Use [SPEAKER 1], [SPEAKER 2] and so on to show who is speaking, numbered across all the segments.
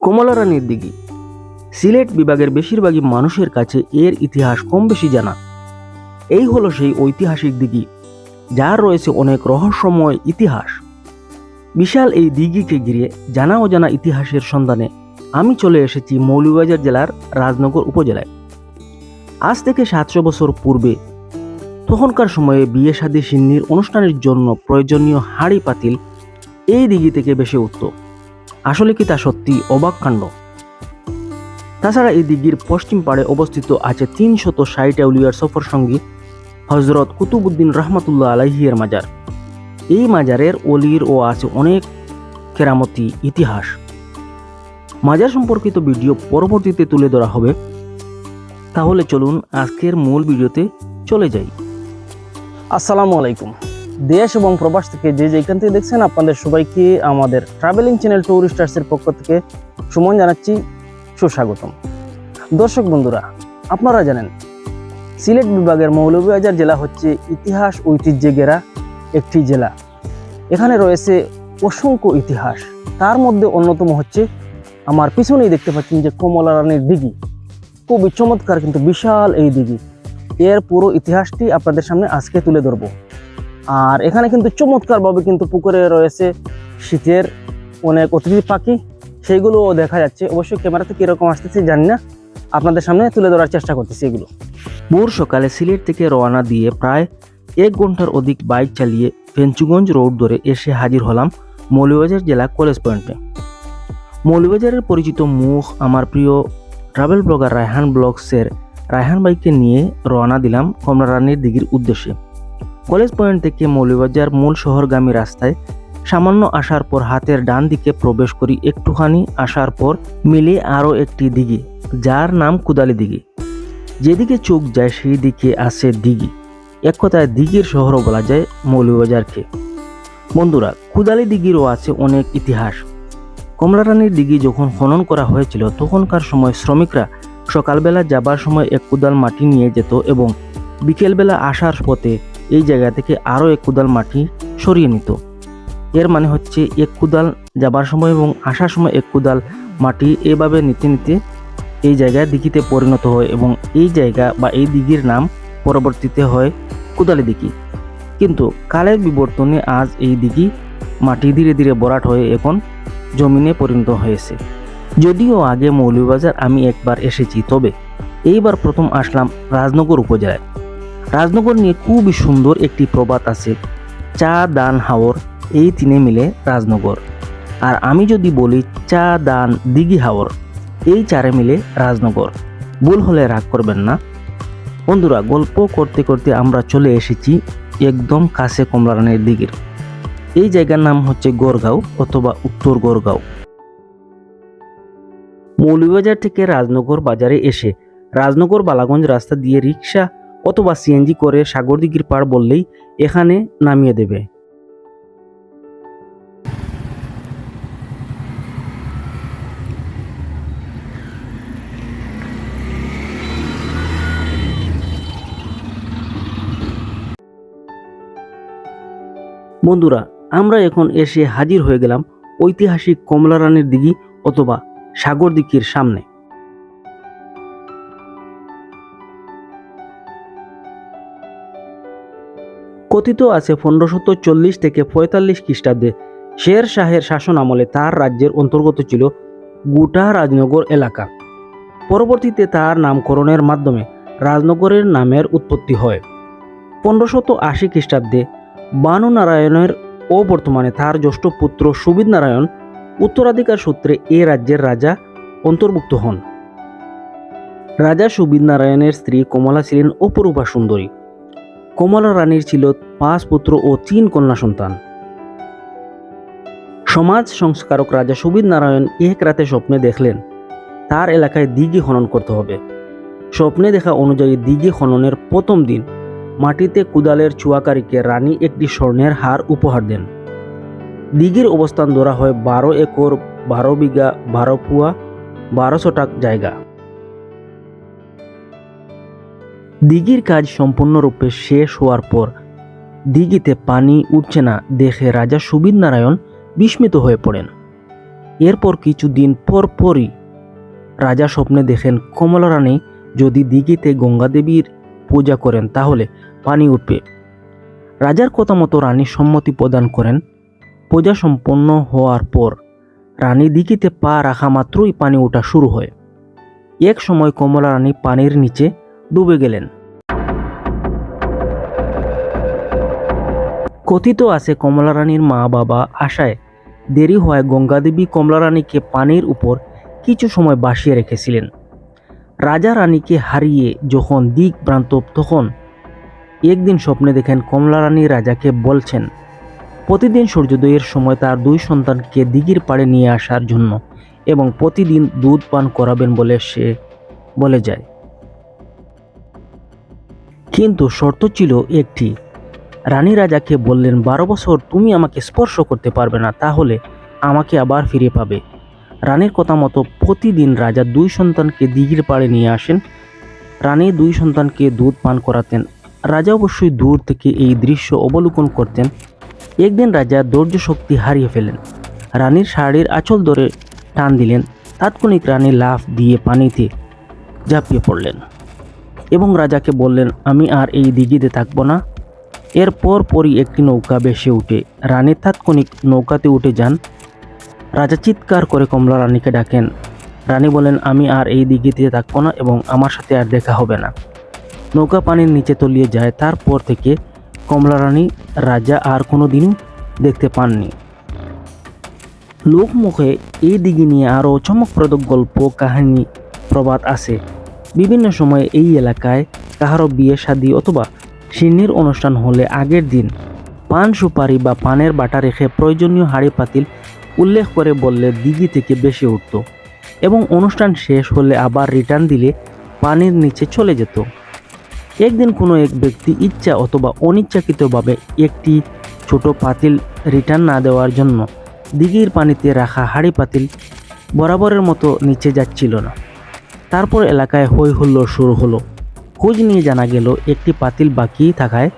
[SPEAKER 1] কমলারানীর দিঘি। সিলেট বিভাগের বেশিরভাগই মানুষের কাছে এর ইতিহাস কম বেশি জানা। এই হলো সেই ঐতিহাসিক দিঘি, যার রয়েছে অনেক রহস্যময় ইতিহাস। বিশাল এই দিঘিকে ঘিরে জানা অজানা ইতিহাসের সন্ধানে আমি চলে এসেছি মৌলভীবাজার জেলার রাজনগর উপজেলায়। আজ থেকে সাতশো বছর পূর্বে তখনকার সময়ে বিয়ে শাদী সিন্নির অনুষ্ঠানের জন্য প্রয়োজনীয় হাঁড়ি পাতিল এই দিঘি থেকে বেশি উঠত। আসলে কি তা সত্যি অবাক কাণ্ড? তাছাড়া এই দিঘির পশ্চিম পাড়ে অবস্থিত আছে তিনশত ষাট আউলিয়ার সফর সঙ্গী হজরত কুতুবুদ্দিন রহমতুল্লাহ আলাহিয়ের মাজার। এই মাজারের অলির ও আছে অনেক কেরামতি ইতিহাস। মাজার সম্পর্কিত ভিডিও পরবর্তীতে তুলে ধরা হবে। তাহলে চলুন আজকের মূল ভিডিওতে চলে যাই। আসসালামু আলাইকুম। দেশ এবং প্রবাস থেকে যে যেখান থেকে দেখছেন, আপনাদের সবাইকে আমাদের ট্রাভেলিং চ্যানেল টুরিস্টার্সের পক্ষ থেকে সুমন জানাচ্ছি, সুস্বাগতম। দর্শক বন্ধুরা, আপনারা জানেন, সিলেট বিভাগের মৌলভীবাজার জেলা হচ্ছে ইতিহাস ঐতিহ্যে ঘেরা একটি জেলা। এখানে রয়েছে অসংখ্য ইতিহাস। তার মধ্যে অন্যতম হচ্ছে, আমার পিছনেই দেখতে পাচ্ছেন যে কমলা রানীর দিঘি। খুবই চমৎকার কিন্তু বিশাল এই দিঘি। এর পুরো ইতিহাসটি আপনাদের সামনে আজকে তুলে ধরবো। আর এখানে কিন্তু চমৎকারভাবে কিন্তু পুকুরে রয়েছে শীতের অনেক অতিথি পাখি, সেইগুলোও দেখা যাচ্ছে। অবশ্যই ক্যামেরাতে কীরকম আসতেছে জানি না। আপনাদের সামনে তুলে ধরার চেষ্টা করতেছি এগুলো। ভোর সকালে সিলেট থেকে রওনা দিয়ে প্রায় এক ঘণ্টার অধিক বাইক চালিয়ে পেঞ্চুগঞ্জ রোড ধরে এসে হাজির হলাম মৌলভীবাজার জেলা কলেজ পয়েন্টে। মৌলভীবাজারের পরিচিত মুখ আমার প্রিয় ট্রাভেল ব্লগার রায়হান ব্লগসের রায়হান বাইককে নিয়ে রওনা দিলাম কমলারানীর দিঘির উদ্দেশ্যে। কলেজ পয়েন্ট থেকে মৌলভীবাজার মূল শহরগামী রাস্তায় সামান্য আসার পর হাতের ডান দিকে প্রবেশ করি একটুখানি আসার পর মিলে আরও একটি দিঘি, যার নাম কুদালি দিঘি। যেদিকে চোখ যায় সেই দিকে আসে দিঘি। এক কথায় দিঘির শহরও বলা যায় মৌলভীবাজারকে। বন্ধুরা, কুদালি দিঘিরও আছে অনেক ইতিহাস। কমলারানীর দিঘি যখন খনন করা হয়েছিল, তখনকার সময় শ্রমিকরা সকালবেলা যাবার সময় এক কুদাল মাটি নিয়ে যেত এবং বিকেলবেলা আসার পথে এই জায়গা থেকে আরও এক কুদাল মাটি সরিয়ে নিত। এর মানে হচ্ছে এক কুদাল যাবার সময় এবং আসার সময় এক কুদাল মাটি এভাবে নিতে নিতে এই জায়গায় দিঘিতে পরিণত হয় এবং এই জায়গা বা এই দিঘির নাম পরবর্তীতে হয় কুদালি দিঘি। কিন্তু কালের বিবর্তনে আজ এই দিঘি মাটি ধীরে ধীরে বরাট হয়ে এখন জমিনে পরিণত হয়েছে। যদিও আগে মৌলভীবাজার আমি একবার এসেছি, তবে এইবার প্রথম আসলাম রাজনগর উপজেলায়। রাজনগর নিয়ে খুবই সুন্দর একটি প্রবাদ আছে, চা, দান, হাওর, এই তিনে মিলে রাজনগর। আর আমি যদি বলি চা, দান, দিঘি, হাওর, এই চারে মিলে রাজনগর। ভুল হলে রাগ করবেন না। বন্ধুরা, গল্প করতে করতে আমরা চলে এসেছি একদম কাছে কমলারানের দিঘির। এই জায়গার নাম হচ্ছে গোরগাঁও অথবা উত্তর গোরগাঁও। মৌলভীবাজার থেকে রাজনগর বাজারে এসে রাজনগর বালাগঞ্জ রাস্তা দিয়ে রিক্সা অথবা সিএনজি করে সাগরদিঘির পাড় বললেই এখানে নামিয়ে দেবে। বন্ধুরা, আমরা এখন এসে হাজির হয়ে গেলাম ঐতিহাসিক কমলা রানের দিঘি অথবা সাগর দিঘির সামনে। কথিত আছে পনেরোশত চল্লিশ থেকে পঁয়তাল্লিশ খ্রিস্টাব্দে শের শাহের শাসন আমলে তার রাজ্যের অন্তর্গত ছিল গোটা রাজনগর এলাকা। পরবর্তীতে তার নামকরণের মাধ্যমে রাজনগরের নামের উৎপত্তি হয়। পনেরোশত আশি খ্রিস্টাব্দে বানু নারায়ণের ও বর্তমানে তার জ্যেষ্ঠ পুত্র সুবিদ নারায়ণ উত্তরাধিকার সূত্রে এ রাজ্যের রাজা অন্তর্ভুক্ত হন। রাজা সুবিদ নারায়ণের স্ত্রী কমলা ছিলেন অপরূপা সুন্দরী। কমলা রানীর ছিল পাঁচ পুত্র ও তিন কন্যা সন্তান। সমাজ সংস্কারক রাজা সুবিদ নারায়ণ এক রাতে স্বপ্নে দেখলেন, তার এলাকায় দিঘি খনন করতে হবে। স্বপ্নে দেখা অনুযায়ী দিঘি খননের প্রথম দিন মাটিতে কুদালের চুয়াকারীকে রানী একটি স্বর্ণের হার উপহার দেন। দিঘির অবস্থান ধরা হয় বারো একর, বারো বিঘা, বারো পুয়া, বারোশো টাক জায়গা। দিঘির কাজ সম্পূর্ণরূপে শেষ হওয়ার পর দিঘিতে পানি উঠছে না দেখে রাজা সুবিদ নারায়ণ বিস্মিত হয়ে পড়েন। এরপর কিছুদিন পর পরই রাজা স্বপ্নে দেখেন, কমলা রানী যদি দিঘিতে গঙ্গা দেবীর পূজা করেন তাহলে পানি উঠবে। রাজার কথা মতো রানী সম্মতি প্রদান করেন। পূজা সম্পন্ন হওয়ার পর রানী দিঘিতে পা রাখা মাত্রই পানি ওঠা শুরু হয়। এক সময় কমলা রানী পানির নিচে ডুবে গেলেন। কথিত আছে কমলা রানীর মা বাবা আশায়। দেরি হওয়ায় গঙ্গাদেবী কমলা রানীকে পানির উপর কিছু সময় বাসিয়ে রেখেছিলেন। রাজা রানীকে হারিয়ে যখন দিক ভ্রান্ত তখন একদিন স্বপ্নে দেখেন কমলা রানী রাজাকে বলছেন, প্রতিদিন সূর্যোদয়ের সময় তার দুই সন্তানকে দিঘির পাড়ে নিয়ে আসার জন্য এবং প্রতিদিন দুধ পান করাবেন বলে সে বলে যায়। কিন্তু শর্ত ছিল একটি রানী রাজাকে বললেন, বারো বছর তুমি আমাকে স্পর্শ করতে পারবে না, তাহলে আমাকে আবার ফিরে পাবে। রানীর কথা মতো প্রতিদিন রাজা দুই সন্তানকে দিঘির পাড়ে নিয়ে আসেন। রানী দুই সন্তানকে দুধ পান করাতেন। রাজা অবশ্যই দূর থেকে এই দৃশ্য অবলোকন করতেন। একদিন রাজা ধৈর্য শক্তি হারিয়ে ফেলেন। রানীর শাড়ির আঁচল ধরে টান দিলেন। তাৎক্ষণিক রানী লাফ দিয়ে পানিতে ঝাঁপিয়ে পড়লেন এবং রাজাকে বললেন, আমি আর এই দিঘিতে থাকব না। এরপর পরই একটি নৌকা ভেসে উঠে। রানী তাৎক্ষণিক নৌকাতে উঠে যান। রাজা চিৎকার করে কমলা রানীকে ডাকেন। রানী বলেন, আমি আর এই দিঘিতে থাকব না এবং আমার সাথে আর দেখা হবে না। নৌকা পানির নিচে তলিয়ে যায়। তারপর থেকে কমলা রানী, রাজা আর কোনো দিনও দেখতে পাননি। লোকমুখে এই দিঘি নিয়ে আরও চমকপ্রদ গল্প, কাহিনী, প্রবাদ আছে। বিভিন্ন সময়ে এই এলাকায় কাহারও বিয়ে, শাদী অথবা সিন্নির অনুষ্ঠান হলে আগের দিন পান সুপারি বা পানের বাটা রেখে প্রয়োজনীয় হাঁড়ি পাতিল উল্লেখ করে বললে দিঘি থেকে বেশি উঠত এবং অনুষ্ঠান শেষ হলে আবার রিটার্ন দিলে পানির নিচে চলে যেত। একদিন কোনো এক ব্যক্তি ইচ্ছা অথবা অনিচ্ছাকৃতভাবে একটি ছোট পাতিল রিটার্ন না দেওয়ার জন্য দিঘির পানিতে রাখা হাঁড়ি পাতিল বরাবরের মতো নিচে যাচ্ছিল না। তারপর এলাকায় হই হুল্লোড় শুরু হলো। খোঁজ নিয়ে জানা গেল, একটি পাতিল বাকি থাকায়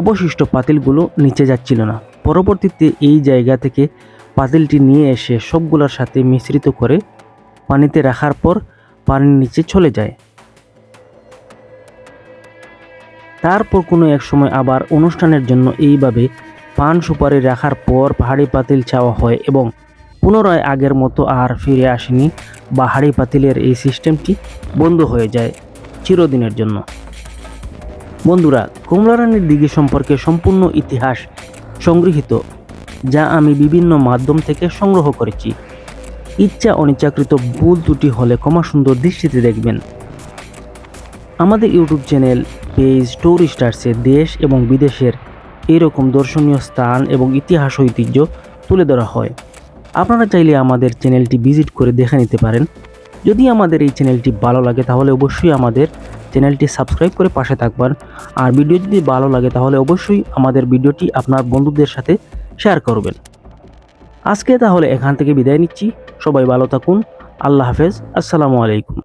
[SPEAKER 1] অবশিষ্ট পাতিলগুলো নিচে যাচ্ছিল না। পরবর্তীতে এই জায়গা থেকে পাতিলটি নিয়ে এসে সবগুলোর সাথে মিশ্রিত করে পানিতে রাখার পর পানির নিচে চলে যায়। তারপর কোনো এক সময় আবার অনুষ্ঠানের জন্য এইভাবে পান সুপারি রাখার পর পাহাড়ি পাতিল চাওয়া হয় এবং পুনরায় আগের মতো আর ফিরে আসেনি বা হাড়ি পাতিলের এই সিস্টেমটি বন্ধ হয়ে যায়। চিরদিনের জন্য। বন্ধুরা, কমলা রানীর দিঘি সম্পর্কে সম্পূর্ণ ইতিহাস সংগৃহীত, যা আমি বিভিন্ন মাধ্যম থেকে সংগ্রহ করেছি। ইচ্ছা অনিচ্ছাকৃত ভুল ত্রুটি হলে ক্ষমা সুন্দর দৃষ্টিতে দেখবেন। আমাদের ইউটিউব চ্যানেল, পেজ, স্টোরি স্টার্সে দেশ এবং বিদেশের এরকম দর্শনীয় স্থান এবং ইতিহাস ঐতিহ্য তুলে ধরা হয়। আপনারা চাইলে আমাদের চ্যানেলটি ভিজিট করে দেখে নিতে পারেন। যদি আমাদের এই চ্যানেলটি ভালো লাগে, তাহলে অবশ্যই আমাদের চ্যানেলটি সাবস্ক্রাইব করে পাশে থাকবেন। আর ভিডিও যদি ভালো লাগে, তাহলে অবশ্যই আমাদের ভিডিওটি আপনার বন্ধুদের সাথে শেয়ার করবেন। আজকে তাহলে এখান থেকে বিদায় নিচ্ছি। সবাই ভালো থাকুন। আল্লাহ হাফেজ। আসসালামু আলাইকুম।